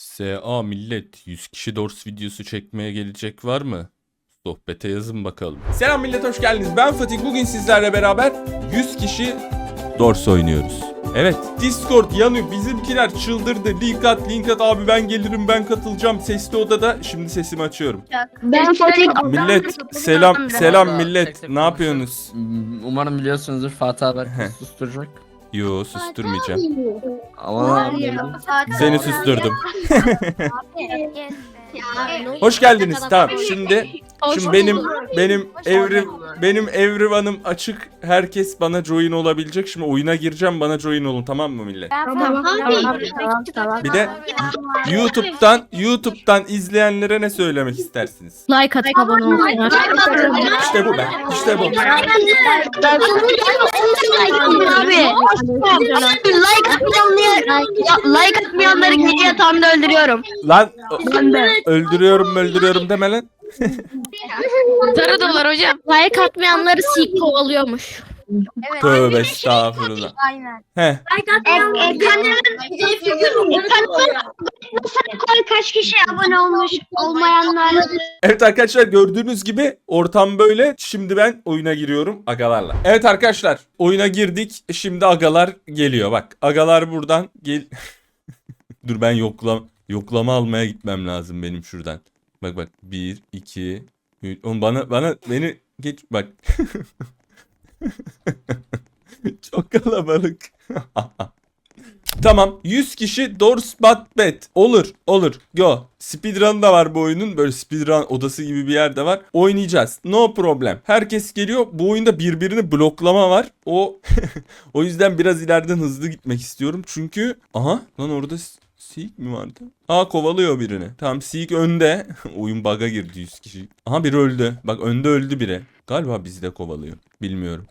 SA millet 100 kişi Dors videosu çekmeye gelecek var mı? Sohbete yazın bakalım. Selam millet hoş geldiniz. Ben Fatih. Bugün sizlerle beraber 100 kişi Dors oynuyoruz. Evet Discord yanıyor. Bizimkiler çıldırdı. Link at link at abi ben gelirim ben katılacağım. Sesli odada. Şimdi sesimi açıyorum. Ben Fatih. Millet selam selam millet. Ne yapıyorsunuz? Umarım biliyorsunuzdur Fatih abi herkesi susturacak. Yo susturmayacağım. Ama Seni susturdum. Hoş geldiniz. Tamam şimdi Şimdi benim benim evrim benim evrivanım açık. Herkes bana join olabilecek. Şimdi oyuna gireceğim. Bana join olun tamam mı millet? Tamam. Tamam. Tamam. Bir de YouTube'dan YouTube'dan izleyenlere ne söylemek istersiniz? Like atıp abone olsunlar. İşte bu be. İşte bu. Like atmayanları like atmayanları gece yatağımda öldürüyorum. Lan öldürüyorum öldürüyorum deme lan. Sarı dolar hocam. Like atmayanları sik kovalıyormuş. Tövbe estağfurullah. Aynen. Heh. kaç kişi abone olmuş olmayanlar. Evet arkadaşlar gördüğünüz gibi ortam böyle. Şimdi ben oyuna giriyorum agalarla. Evet arkadaşlar oyuna girdik. Şimdi agalar geliyor. Bak agalar buradan gel. Dur ben yoklam yoklama almaya gitmem lazım benim şuradan. Bak bak 1 2 3 Oğlum bana bana beni geç bak. Çok kalabalık. Tamam 100 kişi Dorsbat Bet. Olur olur go. Speedrun da var bu oyunun. Böyle speedrun odası gibi bir yerde var. Oynayacağız. No problem. Herkes geliyor. Bu oyunda birbirini bloklama var. O o yüzden biraz ileriden hızlı gitmek istiyorum. Çünkü aha lan orada Seek mi vardı? Aa kovalıyor birini. Tamam Seek önde. Oyun bug'a girdi 100 kişi. Aha biri öldü. Bak önde öldü biri. Galiba bizi de kovalıyor. Bilmiyorum.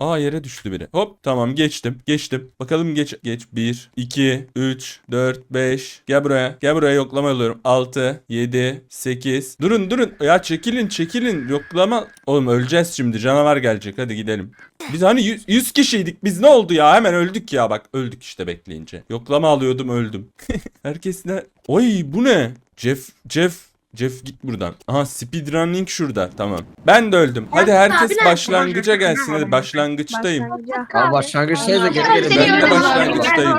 Aa yere düştü biri. Hop tamam geçtim. Geçtim. Bakalım geç. Geç. 1, 2, 3, 4, 5. Gel buraya. Gel buraya yoklama alıyorum. 6, 7, 8. Durun durun. Ya çekilin çekilin. Yoklama. Oğlum öleceğiz şimdi. Canavar gelecek. Hadi gidelim. Biz hani 100, 100 kişiydik. Biz ne oldu ya? Hemen öldük ya. Bak öldük işte bekleyince. Yoklama alıyordum öldüm. Herkes ne? Oy bu ne? Jeff Jeff Jeff git buradan. Aha speedrunning şurada. Tamam. Ben de öldüm. Hadi herkes başlangıca gelsin. Hadi başlangıçtayım. abi başlangıçtayız da geri geri. Ben de başlangıçtayım.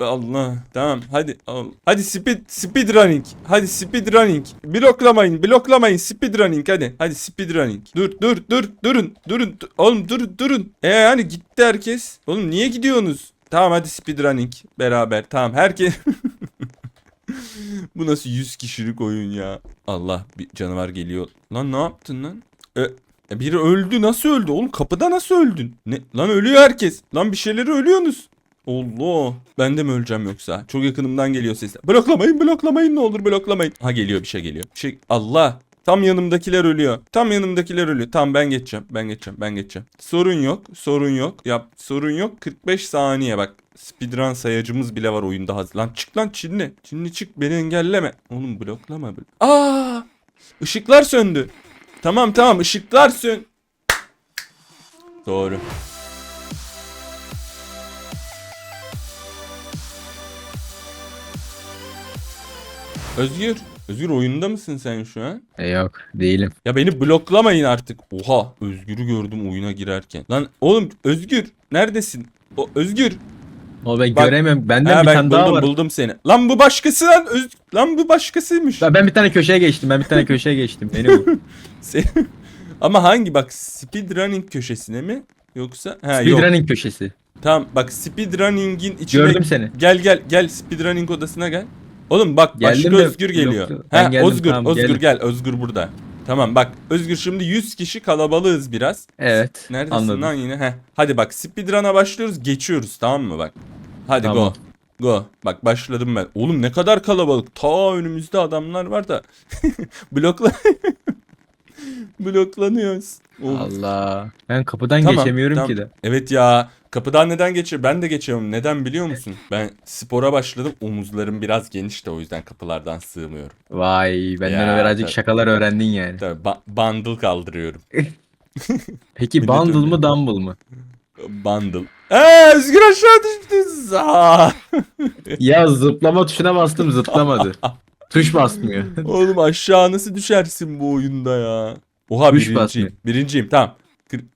Allah. Tamam. Hadi. Al. Hadi speed speedrunning. Hadi speedrunning. Bloklamayın. Bloklamayın. Speedrunning hadi. Hadi speedrunning. Dur dur dur durun. Durun. dur- Oğlum dur durun. E yani gitti herkes. Oğlum niye gidiyorsunuz? Tamam hadi speedrunning beraber. Tamam herkes Bu nasıl 100 kişilik oyun ya? Allah bir canavar geliyor. Lan ne yaptın lan? E, e, biri öldü. Nasıl öldü? Oğlum kapıda nasıl öldün? Ne? Lan ölüyor herkes. Lan bir şeyleri ölüyorsunuz. Allah. Ben de mi öleceğim yoksa? Çok yakınımdan geliyor sesler. Bloklamayın bloklamayın ne olur bloklamayın. Ha geliyor bir şey geliyor. Bir şey Allah. Tam yanımdakiler ölüyor. Tam yanımdakiler ölüyor. Tamam ben geçeceğim. Ben geçeceğim. Ben geçeceğim. Sorun yok. Sorun yok. Yap. Sorun yok. 45 saniye bak. Speedrun sayacımız bile var oyunda hazır. Lan çık lan Çinli. Çinli çık beni engelleme. Oğlum bloklama. Bl Aa! Işıklar söndü. Tamam tamam ışıklar sön. Doğru. Özgür. Özgür oyunda mısın sen şu an? E, Yok değilim. Ya beni bloklamayın artık. Oha Özgür'ü gördüm oyuna girerken. Lan oğlum Özgür neredesin? O Özgür. O ben Bak- göremiyorum. Benden Ha, bir ben tane buldum daha var. buldum seni. Lan bu başkası lan. Öz... Lan bu başkasıymış. Ben, ben bir tane köşeye geçtim. Ben bir tane köşeye geçtim. Beni bu. Ama hangi bak speedrunning köşesine mi? Yoksa ha yok. Speedrunning köşesi. Tamam bak speedrunning'in içine Gördüm seni. Gel gel gel speedrunning odasına gel. Oğlum bak Geldim başka de- Özgür geliyor. Yok, ben Ha geldim, Özgür tamam, Özgür geldim. gel Özgür burada. Tamam bak Özgür şimdi 100 kişi kalabalığız biraz. Evet. Neredesin anladım. lan yine? Heh. Hadi bak speedrun'a başlıyoruz geçiyoruz tamam mı bak. Hadi Tamam. go. Go. Bak başladım ben. Oğlum ne kadar kalabalık. Ta önümüzde adamlar var da. Blokla. Bloklanıyoruz. Oğlum. Allah. Ben kapıdan Tamam, geçemiyorum tamam. ki de. Evet ya. Kapıdan neden geçiyor? Ben de geçiyorum. Neden biliyor musun? Ben spora başladım. Omuzlarım biraz geniş de o yüzden kapılardan sığmıyorum. Vay benden Ya, birazcık tabii. şakalar öğrendin yani. Tabii ba- bundle kaldırıyorum. Peki Millet bundle öyle. mı dumble mı? Bundle. Eee Özgür aşağı düştü. Zaa. Ya zıplama tuşuna bastım zıplamadı. Tuş basmıyor. Oğlum aşağı nasıl düşersin bu oyunda ya? Oha Tuş birinciyim. basmıyor. Birinciyim tamam.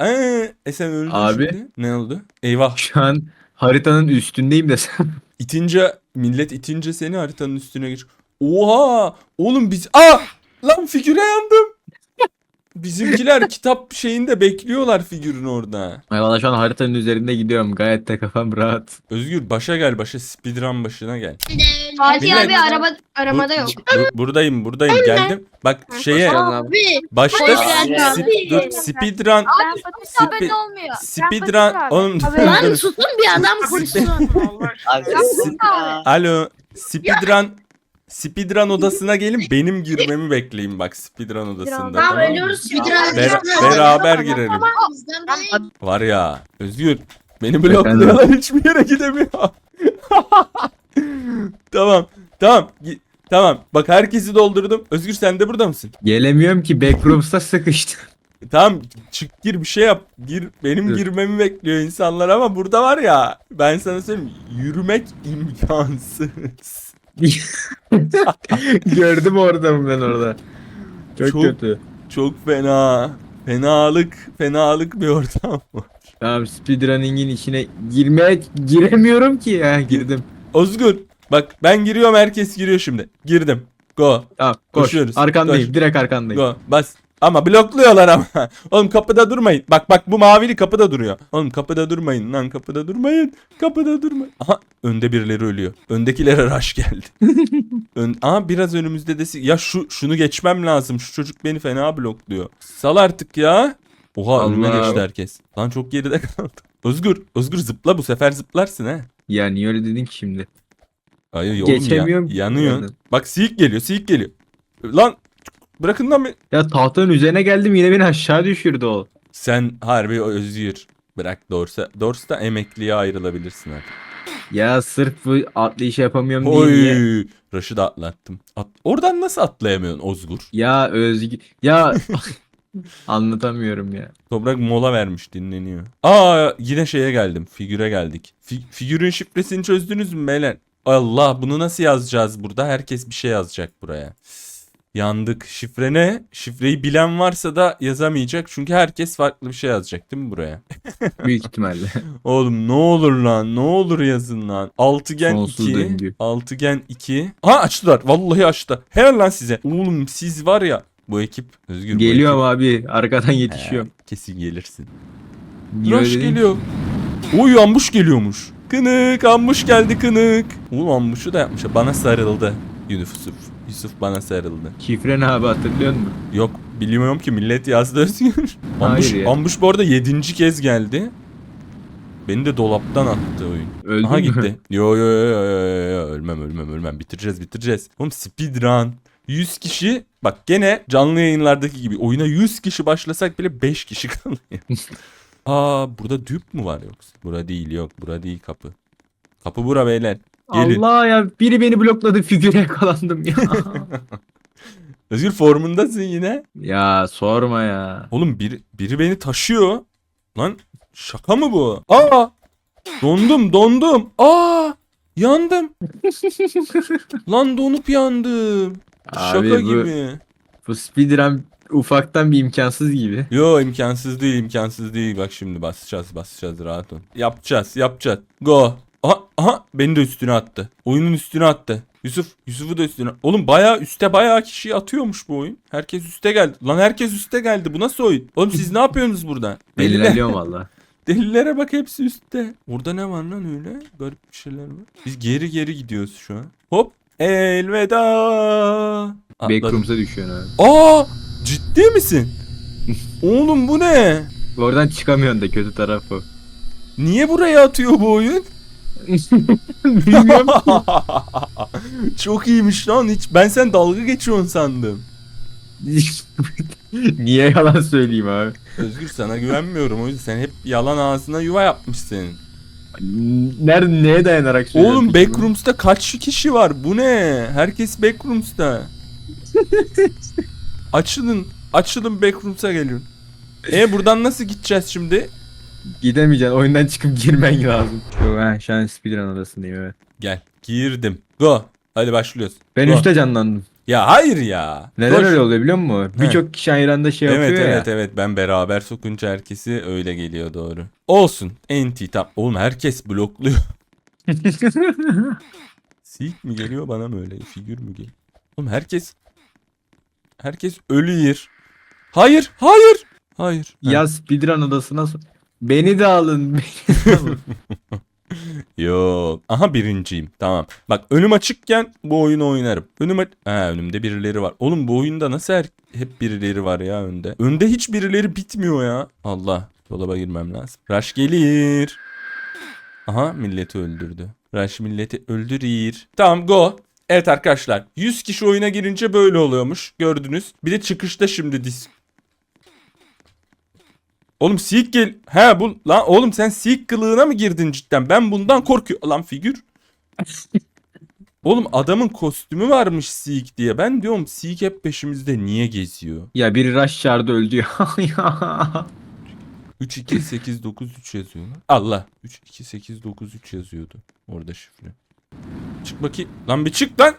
Eee e sen öldün Abi. şimdi. Ne oldu? Eyvah. Şu an haritanın üstündeyim desem. İtince millet itince seni haritanın üstüne geç. Oha! Oğlum biz Aa! Lan figüre yandım. Bizimkiler kitap şeyinde bekliyorlar figürün orada. Ay valla şu an haritanın üzerinde gidiyorum. Gayet de kafam rahat. Özgür başa gel başa speedrun başına gel. Fatih Millet- abi araba aramada yok. bu- buradayım buradayım geldim. Bak şeye Abi. başta Hoş geldin abi. dur speedrun Spi- olmuyor. speedrun oğlum Lan dur. susun bir adam konuşsun. Alo speedrun Speedrun odasına gelin benim girmemi bekleyin bak speedrun odasında tamam mı? Ber- beraber girelim. Var ya Özgür beni blokluyorlar hiçbir yere gidemiyor. tamam tamam gi- tamam bak herkesi doldurdum. Özgür sen de burada mısın? Gelemiyorum ki backrooms'ta sıkıştım. Tamam çık gir bir şey yap. Gir benim Dur. girmemi bekliyor insanlar ama burada var ya ben sana söyleyeyim yürümek imkansız. Gördüm orada ben orada. Çok, Çok- kötü. Çok fena. Fenalık, fenalık bir ortam var. Tamam speedrunning'in içine girmeye giremiyorum ki ya girdim. Özgür bak ben giriyorum herkes giriyor şimdi. Girdim. Go. Tamam koş. Koşuyoruz. Arkandayım Koş. direkt arkandayım. Go. Bas. Ama blokluyorlar ama. Oğlum kapıda durmayın. Bak bak bu mavili kapıda duruyor. Oğlum kapıda durmayın lan kapıda durmayın. Kapıda durmayın. Aha önde birileri ölüyor. Öndekilere rush geldi. Ön... Aha biraz önümüzde de ya şu şunu geçmem lazım. Şu çocuk beni fena blokluyor. Sal artık ya. Oha önüme Allah. geçti herkes. Lan çok geride kaldım. Özgür, Özgür zıpla bu sefer zıplarsın ha. Ya niye öyle dedin ki şimdi? Ay oğlum ya, Geçemiyorum yanıyor. Bak siyik geliyor, siyik geliyor. Lan bırakın lan beni. Ya tahtanın üzerine geldim yine beni aşağı düşürdü o. Sen harbi özgür. Bırak Dorsa. Dorsa emekliye ayrılabilirsin artık. Ya sırf bu atlayış yapamıyorum diye. niye- Oy. Rush'ı da atlattım. At Oradan nasıl atlayamıyorsun Ozgur? Ya Özgü... Ya anlatamıyorum ya. Toprak mola vermiş dinleniyor. Aa yine şeye geldim. Figüre geldik. Fi- figürün şifresini çözdünüz mü beyler? Allah bunu nasıl yazacağız burada? Herkes bir şey yazacak buraya. Yandık. Şifre ne? Şifreyi bilen varsa da yazamayacak. Çünkü herkes farklı bir şey yazacak değil mi buraya? Büyük ihtimalle. Oğlum ne olur lan ne olur yazın lan. Altıgen Sonsuz 2. döngü. Altıgen 2. Ha açtılar. Vallahi açtı. Helal lan size. Oğlum siz var ya. Bu ekip Özgür bu Geliyorum ekip- abi arkadan He, yetişiyorum. kesin gelirsin. Niye öyle Rush dedin? geliyor. Oy ambuş geliyormuş. Kınık ambuş geldi kınık. Oğlum ambuşu da yapmış. Bana sarıldı. Yusuf. Yusuf bana sarıldı. Şifre ne abi hatırlıyor musun? Yok bilmiyorum ki millet yazdı Özgür. Ambuş, ya. ambuş bu arada yedinci kez geldi. Beni de dolaptan attı oyun. Öldün Aha mü? gitti. Yo yo yo yo yo yo. ölmem ölmem ölmem bitireceğiz bitireceğiz. Oğlum speedrun. 100 kişi bak gene canlı yayınlardaki gibi oyuna 100 kişi başlasak bile 5 kişi kalıyor. Aa burada düp mü var yoksa? Bura değil yok bura değil kapı. Kapı bura beyler. Gelin. Allah ya biri beni blokladı figüre yakalandım ya. Özgür formundasın yine. ya sorma ya. Oğlum biri, biri beni taşıyor. Lan şaka mı bu? Aa! Dondum dondum. Aa! Yandım. Lan donup yandım. Şaka Abi bu- gibi. Bu speedrun ufaktan bir imkansız gibi. Yo imkansız değil imkansız değil. Bak şimdi basacağız basacağız rahat ol. Yapacağız yapacağız. Go. Aha, beni de üstüne attı. Oyunun üstüne attı. Yusuf, Yusuf'u da üstüne. Oğlum bayağı üste bayağı kişi atıyormuş bu oyun. Herkes üste geldi. Lan herkes üste geldi. Bu nasıl oyun? Oğlum siz ne yapıyorsunuz burada? Deliler, valla. delilere bak hepsi üstte. Burada ne var lan öyle? Garip bir şeyler var. Biz geri geri gidiyoruz şu an. Hop. Elveda. Atladım. Backrooms'a düşüyorsun abi. Aa! Ciddi misin? Oğlum bu ne? Oradan çıkamıyorsun da kötü tarafı. Niye buraya atıyor bu oyun? Bilmiyorum. Çok iyiymiş lan hiç. Ben sen dalga geçiyorsun sandım. Niye yalan söyleyeyim abi? Özgür sana güvenmiyorum o yüzden sen hep yalan ağzına yuva yapmışsın. Nerede neye dayanarak söylüyorsun? Oğlum peki bunu? Backrooms'ta kaç kişi var? Bu ne? Herkes Backrooms'ta. açılın. Açılın Backrooms'a gelin. E buradan nasıl gideceğiz şimdi? Gidemeyeceksin. Oyundan çıkıp girmen lazım. Şu, ha, şu an speedrun odasındayım evet. Gel. Girdim. Go. Hadi başlıyoruz. Ben Go. üstte canlandım. Ya hayır ya. Neden Koş. öyle oluyor biliyor musun? Birçok kişi aynı anda şey Evet yapıyor evet ya. evet ben beraber sokunca herkesi öyle geliyor doğru. Olsun. Enti tam. Oğlum herkes blokluyor. Silk mi geliyor bana mı öyle figür mü geliyor? Oğlum herkes herkes ölüyor. Hayır hayır. Hayır. Ha. ya speedrun odasına Beni de alın. Beni alın. Yok. Aha birinciyim. Tamam. Bak önüm açıkken bu oyunu oynarım. Önüm aç- ha, önümde birileri var. Oğlum bu oyunda nasıl her... hep birileri var ya önde. Önde hiç birileri bitmiyor ya. Allah. Dolaba girmem lazım. Rush gelir. Aha milleti öldürdü. Rush milleti öldürür. Tamam go. Evet arkadaşlar 100 kişi oyuna girince böyle oluyormuş. Gördünüz. Bir de çıkışta şimdi dis Oğlum Seek gel. He bu lan oğlum sen Seek kılığına mı girdin cidden? Ben bundan korkuyorum. Lan figür. oğlum adamın kostümü varmış Seek diye. Ben diyorum Seek hep peşimizde niye geziyor? ya biri rush çağırdı öldü ya. ya. 3 2 8 9 3 yazıyor lan. Allah. 3 2 8 9 3 yazıyordu. Orada şifre. Çık bakayım. Lan bir çık lan.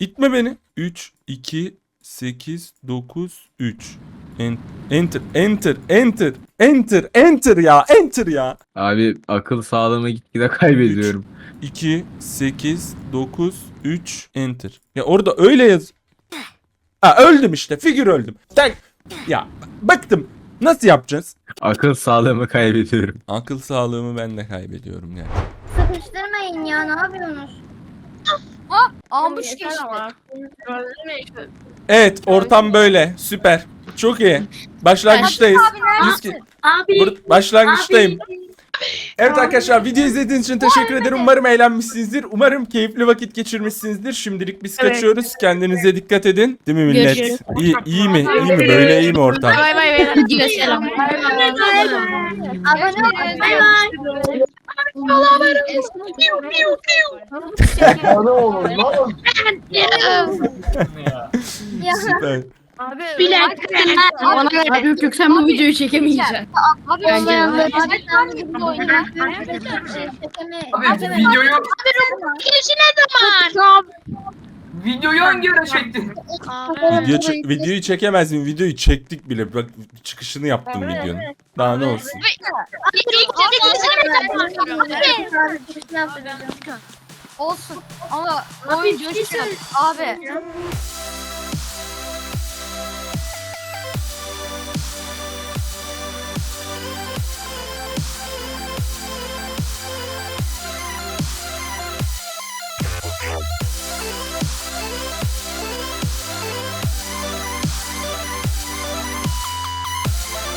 İtme beni. 3 2 8 9 3. En- Enter, enter, enter, enter, enter ya, enter ya. Abi akıl sağlığımı gitgide kaybediyorum. 2, 8, 9, 3, enter. Ya orada öyle yaz. Ha öldüm işte, figür öldüm. Sen, ya bıktım. Nasıl yapacağız? Akıl sağlığımı kaybediyorum. Akıl sağlığımı ben de kaybediyorum yani. Sıkıştırmayın ya ne yapıyorsunuz? Ambuş geçti. Evet, ortam böyle. Süper. Çok iyi. Başlangıçtayız. Yüz ki- Abi. Bur- başlangıçtayım. Evet arkadaşlar video izlediğiniz için teşekkür ederim. Umarım eğlenmişsinizdir. Umarım keyifli vakit geçirmişsinizdir. Şimdilik biz kaçıyoruz. Kendinize dikkat edin. Değil mi millet? Görüşürüz. İyi, iyi mi? İyi mi? Böyle iyi mi ortam? Bay bay beyler. Selam. Abone olun. Bay bay. Süper. Bir dakika. Bana göre yok yok sen bu videoyu çekemeyeceksin. Abi Bence video oynar. Abi videoyu Girişi ne zaman? videoyu hangi ara çektin? Video çe- videoyu çekemez miyim? Videoyu çektik bile. Bak çıkışını yaptım videonun. Daha ne olsun? Olsun. Ama oyun coşuyor. Abi.